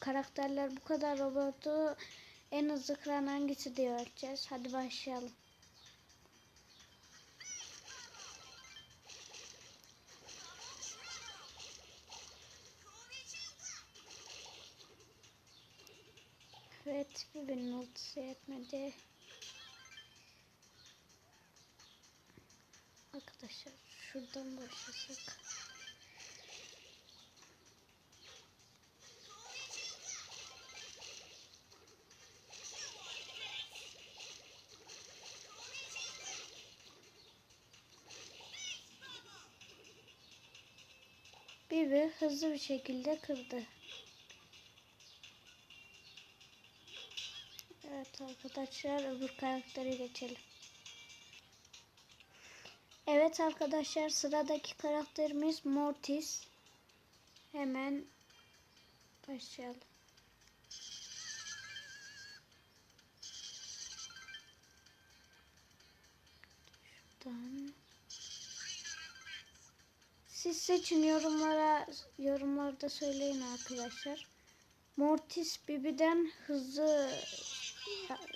karakterler bu kadar robotu en hızlı kıran hangisi diye ölçeceğiz. Hadi başlayalım. Evet, birbirinin ultisi yetmedi. Arkadaşlar şuradan başlasak. Bibi hızlı bir şekilde kırdı. Evet arkadaşlar öbür karaktere geçelim. Evet arkadaşlar sıradaki karakterimiz Mortis. Hemen başlayalım. Şuradan. Siz seçin yorumlara yorumlarda söyleyin arkadaşlar. Mortis Bibi'den hızlı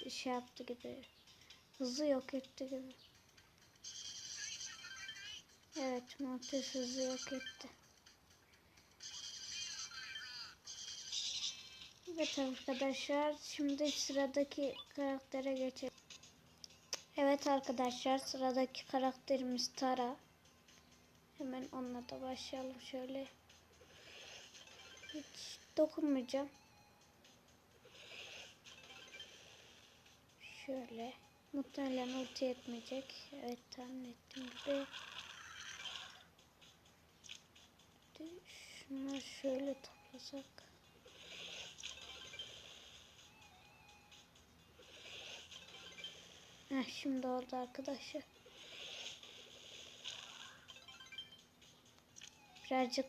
şey yaptı gibi. Hızlı yok etti gibi. Evet Mortis hızlı yok etti. Evet arkadaşlar şimdi sıradaki karaktere geçelim. Evet arkadaşlar sıradaki karakterimiz Tara. Hemen onunla da başlayalım şöyle. Hiç dokunmayacağım. Şöyle. Muhtemelen ulti etmeyecek. Evet tahmin ettiğim gibi. Şunları şöyle toplasak. Heh, şimdi oldu arkadaşlar. Birazcık